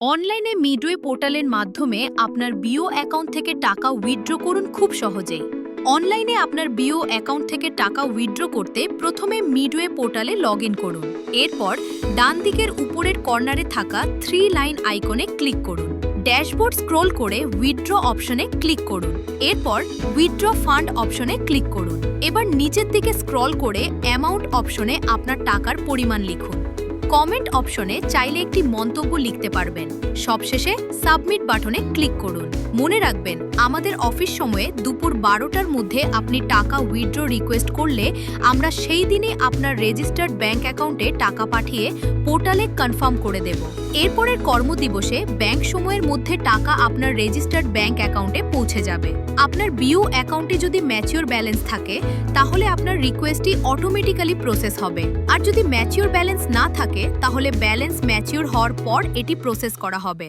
অনলাইনে মিডওয়ে পোর্টালের মাধ্যমে আপনার বিও অ্যাকাউন্ট থেকে টাকা উইথড্র করুন খুব সহজেই। অনলাইনে আপনার বিও অ্যাকাউন্ট থেকে টাকা উইথড্র করতে প্রথমে মিডওয়ে পোর্টালে লগ করুন। এরপর ডান দিকের উপরের কর্নারে থাকা থ্রি লাইন আইকনে ক্লিক করুন। ড্যাশবোর্ড স্ক্রোল করে উইথড্র অপশনে ক্লিক করুন। এরপর উইথড্র ফান্ড অপশনে ক্লিক করুন। এবার নিচের দিকে স্ক্রল করে অ্যামাউন্ট অপশনে আপনার টাকার পরিমাণ লিখুন। কমেন্ট অপশনে চাইলে একটি মন্তব্য লিখতে পারবেন। সবশেষে সাবমিট বাটনে ক্লিক করুন। মনে রাখবেন, আমাদের অফিস সময়ে দুপুর বারোটার মধ্যে আপনি টাকা উইথড্র রিকোয়েস্ট করলে আমরা সেই দিনে আপনার রেজিস্টার্ড ব্যাংক অ্যাকাউন্টে টাকা পাঠিয়ে পোর্টালে কনফার্ম করে দেব। এরপরের কর্মদিবসে ব্যাংক সময়ের মধ্যে টাকা আপনার রেজিস্টার্ড ব্যাংক অ্যাকাউন্টে পৌঁছে যাবে। আপনার বিও অ্যাকাউন্টে যদি ম্যাচিওর ব্যালেন্স থাকে, তাহলে আপনার রিকোয়েস্টটি অটোমেটিক্যালি প্রসেস হবে। আর যদি ম্যাচিওর ব্যালেন্স না থাকে তাহলে ব্যালেন্স ম্যাচিওর হওয়ার পর এটি প্রসেস করা হবে।